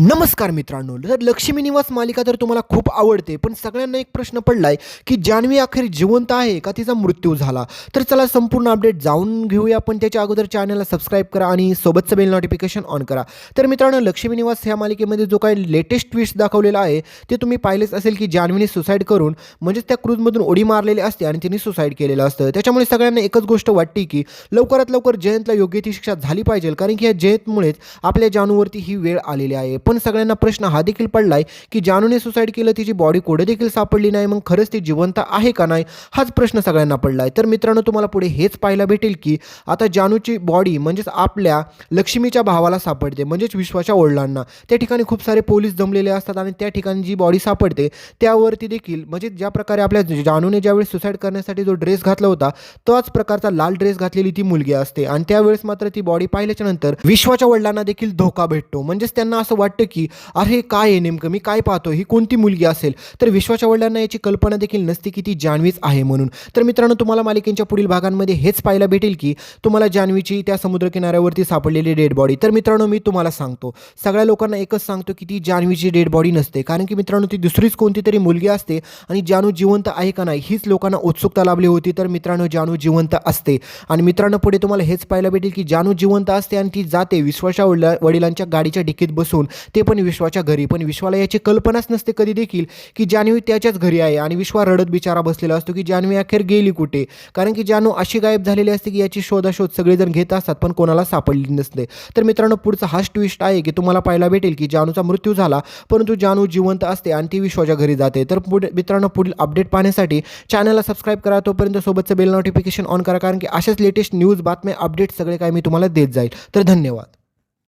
नमस्कार मित्रांनो तर लक्ष्मी निवास मालिका तर तुम्हाला खूप आवडते पण सगळ्यांना एक प्रश्न पडलाय की जान्हवी अखेर जिवंत आहे का तिचा मृत्यू झाला? तर चला संपूर्ण अपडेट जाऊन घेऊया पण त्याच्या अगोदर चॅनलला सबस्क्राईब करा आणि सोबतचं बेल नोटिफिकेशन ऑन करा. तर मित्रांनो लक्ष्मी निवास ह्या मालिकेमध्ये जो काही लेटेस्ट ट्विस्ट दाखवलेला आहे ते तुम्ही पाहिलेच असेल की जान्हवीने सुसाईड करून म्हणजेच त्या क्रूजमधून उडी मारलेली असते आणि तिने सुसाईड केलेलं असतं. त्याच्यामुळे सगळ्यांना एकच गोष्ट वाटते की लवकरात लवकर जयंतला योग्य ती शिक्षा झाली पाहिजे कारण की या जयंतमुळेच आपल्या जानूवरती ही वेळ आलेली आहे. पण सगळ्यांना प्रश्न हा देखील पडलाय की जानूने सुसाईड केलं तिची बॉडी कुठे देखील सापडली नाही मग खरंच ती जिवंत आहे का नाही हाच प्रश्न सगळ्यांना पडलाय. तर मित्रांनो तुम्हाला पुढे हेच पाहायला भेटेल की आता जानूची बॉडी म्हणजेच आपल्या लक्ष्मीच्या भावाला सापडते म्हणजेच विश्वाच्या वडिलांना. त्या ठिकाणी खूप सारे पोलीस जमलेले असतात आणि त्या ठिकाणी जी बॉडी सापडते त्यावरती देखील म्हणजे ज्या प्रकारे आपल्या जानूने ज्यावेळेस सुसाईड करण्यासाठी जो ड्रेस घातला होता तोच प्रकारचा लाल ड्रेस घातलेली ती मुलगी असते. आणि त्यावेळेस मात्र ती बॉडी पाहिल्याच्या नंतर विश्वाच्या वडिलांना देखील धोका भेटतो. म्हणजेच त्यांना असं वाटतं वाटतं की अरे काय आहे नेमकं? मी काय पाहतो ही कोणती मुलगी असेल? तर विश्वाच्या वडिलांना याची कल्पना देखील नसते की ती जान्हवीच आहे म्हणून. तर मित्रांनो तुम्हाला मालिकेच्या पुढील भागांमध्ये हेच पाहायला भेटेल की तुम्हाला जान्हवीची त्या समुद्रकिनाऱ्यावरती सापडलेली डेड बॉडी तर मित्रांनो मी तुम्हाला सांगतो. सगळ्या लोकांना एकच सांगतो की ती जान्हवीची डेड बॉडी नसते. कारण की मित्रांनो ती दुसरीच कोणती तरी मुलगी असते आणि जानू जिवंत आहे का नाही हीच लोकांना उत्सुकता लाभली होती. तर मित्रांनो जानू जिवंत असते. आणि मित्रांनो पुढे तुम्हाला हेच पाहायला भेटेल की जानू जिवंत असते आणि ती जाते विश्वाच्या वडिला वडिलांच्या गाडीच्या डिकीत बसून. ते पण विश्वाच्या घरी. पण विश्वाला याची कल्पनाच नसते कधी देखील की जान्हवी त्याच्याच घरी आहे आणि विश्वा रडत बिचारा बसलेला असतो की जान्हवी अखेर गेली कुठे? कारण की जानू अशी गायब झालेली असते की याची शोधाशोध सगळेजण घेत असतात पण कोणाला सापडली नसते. तर मित्रांनो पुढचा हाच ट्विस्ट आहे की तुम्हाला पाहायला भेटेल की जानूचा मृत्यू झाला परंतु जानू जिवंत असते आणि ती विश्वाच्या घरी जाते. तर पुढे मित्रांनो पुढील अपडेट पाहण्यासाठी चॅनलला सबस्क्राईब करा तोपर्यंत सोबतचं बेल नोटिफिकेशन ऑन करा कारण की अशाच लेटेस्ट न्यूज बातम्या अपडेट सगळे काय मी तुम्हाला देत जाईल. तर धन्यवाद.